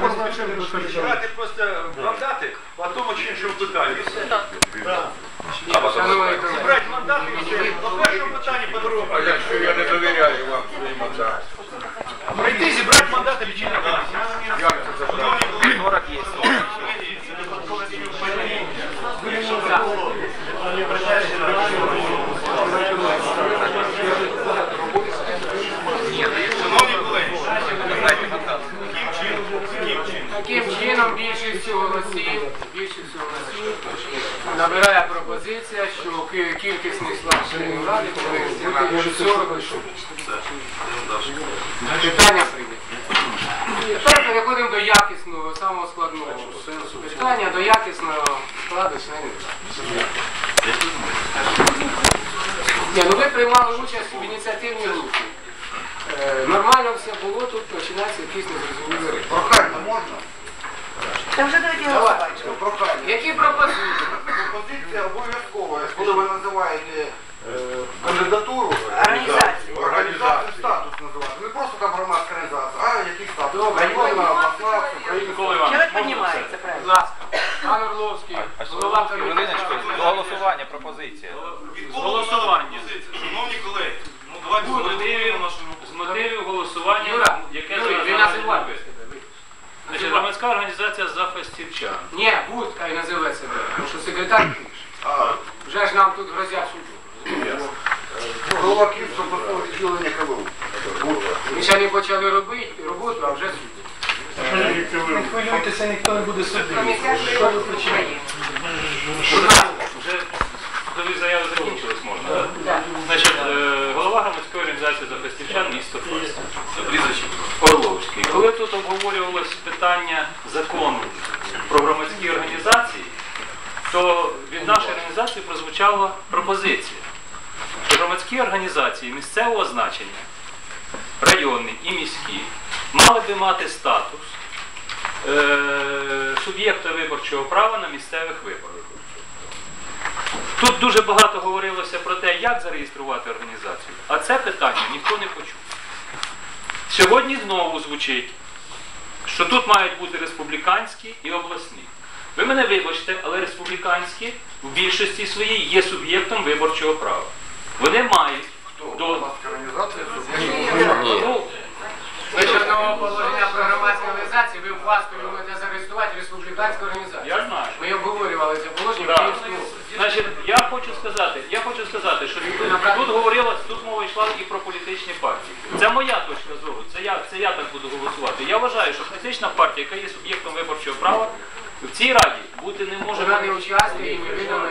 Брати просто мандати по тому чи іншому питанню. Зібрати мандати і все. По першому пытанию по другому. А якщо я не довіряю вам свої мандати? Прийти, зібрати мандати лічильна комісія. Як це забрати? Шановні Таким чином більшістю голосів, більшістю голосів набирає пропозиція, що кількісний склад членів ради повинен бути 40 осіб. Питання прийнято. Тепер переходимо до якісного, самого складного питання, до якісного складу членів ради. Ну ви приймали участь в ініціативній групі. Е, Нормально все було, тут починається якісь незрозумілі речі. Прохання можна? Та вже давайте Давай. голосувати. Прохання. Які пропозиції? Пропозиція обов'язкова, коли ви називаєте е, кандидатуру Організацію. організацію статус називати. Не просто там громадська організація, а який статус? Добре, Районна, обласна, всеукраїнська. Чоловік піднімається, Будь правильно. ласка, пан Орловський, голова Хвилиночку, до голосування пропозиція. Голосування. Громадська організація зафестівчан. Ні, будь, хай називе себе, тому що секретар пише. Вже ж нам тут грозять суду. Голова Київського обласного відділення КВУ. Ми ще не почали робити роботу, а вже суд. Не хвилюйтеся, ніхто не буде судити. України. Будь ласка, вже заяви закінчились можна. Значить, е, голова громадської організації за фастівчан місто Фастів. Прізвище Орловський. Коли тут обговорювалось питання закону про громадські організації, то від нашої організації прозвучала пропозиція, що громадські організації місцевого значення, районні і міські, мали би мати статус е, суб'єкта виборчого права на місцевих виборах. Тут дуже багато говорилося про те, як зареєструвати організацію, а це питання ніхто не почув. Сьогодні знову звучить, що тут мають бути республіканські і обласні. Ви мене вибачте, але республіканські в більшості своїй є суб'єктом виборчого права. Вони мають до організація. ну, Вичерпного положення про громадські організації ви в Фастові можете зареєструвати республіканську організацію. я знаю. Ми обговорювали це положення Київському. Значить, я хочу сказати, я хочу сказати, що тут, тут говорилось, тут мова йшла і про політичні партії. Це моя точка зору. Це я, це я так буду голосувати. Я вважаю, що політична партія, яка є суб'єктом виборчого права, в цій раді бути не може. Вона не учасник і не видана.